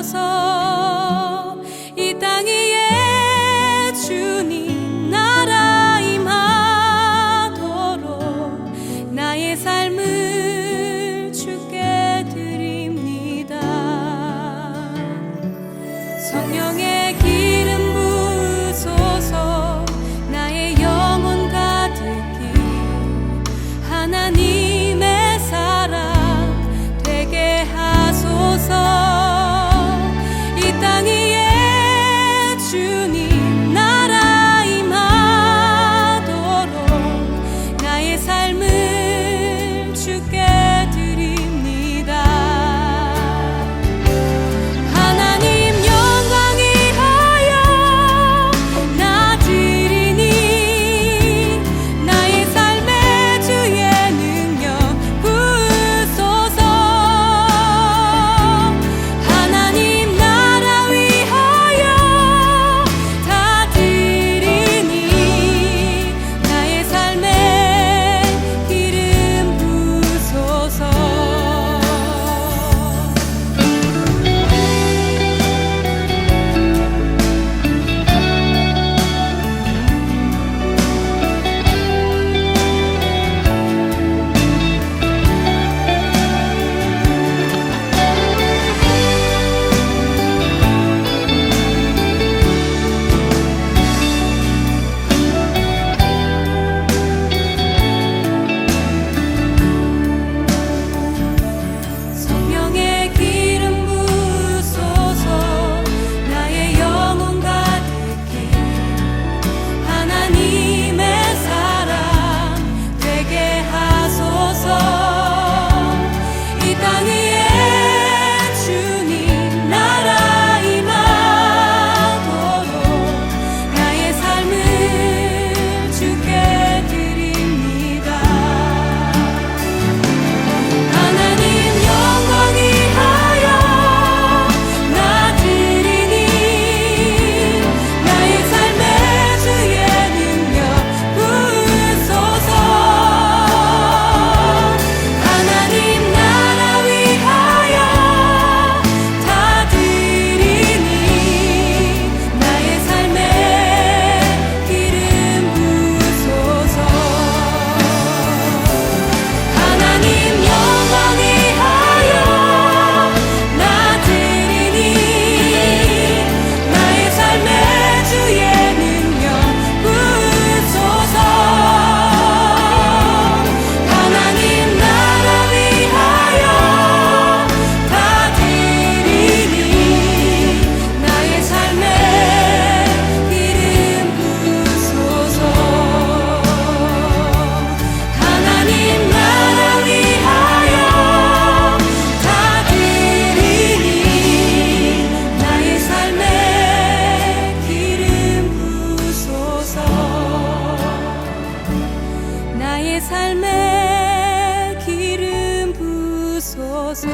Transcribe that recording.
주옵소서. 이 땅에 예 주님 나라 임하도록 나의 삶을 주께 드립니다. 성령의 나의 삶에 기름 부소서